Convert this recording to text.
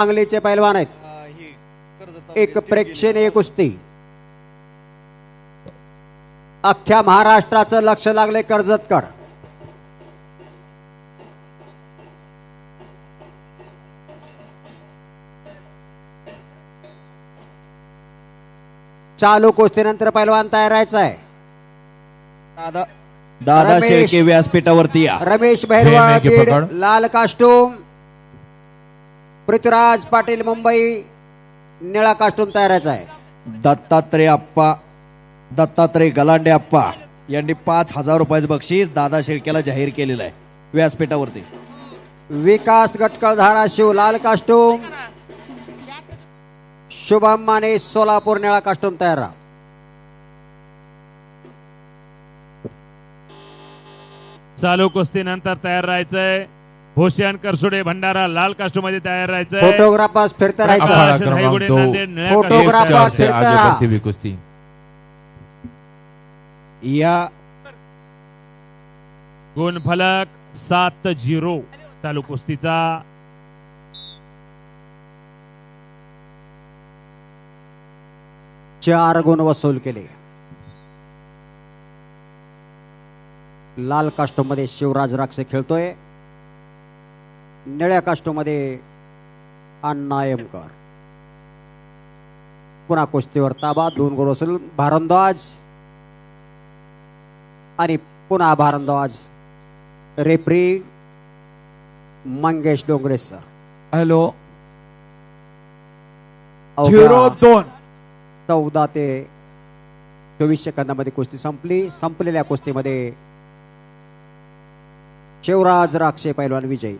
सांगलीचे पैलवान आहेत. एक प्रेक्षणीय कुस्ती. अख्ख्या महाराष्ट्राचं लक्ष लागले कर्जतकड चालू कुस्तीनंतर पैलवान तयार राहायचा आहे. दादा. दादा. शेळके व्यासपीठावरती या. रमेश पकड. लाल कास्टूम. पृथ्वीराज पाटील मुंबई निळा कास्टूम तयारायचा आहे. दत्तात्रय अप्पा दत्तात्रय गलांडे अप्पा यांनी पाच हजार रुपयाचं बक्षीस दादा शेळकेला जाहीर केलेलं आहे. व्यासपीठावरती. विकास गटकळ धाराशिव लाल कास्टूम शुभम माने सोलापूर निळा कास्टूम तयार. राहा चालू कुस्तीनंतर तयार राहायचंय. भूषण करसुडे भंडारा लाल कास्टूममध्ये तयार राहायचं. अखाडा राशन क्रमांक हायगुडे दो. नांदेड, निळ्या फोटो- कास्टूम फोटोग्राफर तयार चार से फिरता आगे रहा. बढ़ती हुई कुश्ती या गुणफलक सात झिरो चालू कुस्तीचा. चार गुण वसूल केले. लाल कास्टूममध्ये शिवराज राक्षे खेळतोय. निळ्या कास्टूममध्ये अण्णा यमकर पुन्हा कुस्तीवर ताबा दोन गुण वसूल भारंद्वाज आणि पुन्हा Bharadwaj referee Mangesh Dongre sir hello. Zero दोन. चौदा ते चोवीस सेकंदामध्ये कुस्ती संपली. संपलेल्या कुस्तीमध्ये शिवराज राक्षे पैलवान विजयी.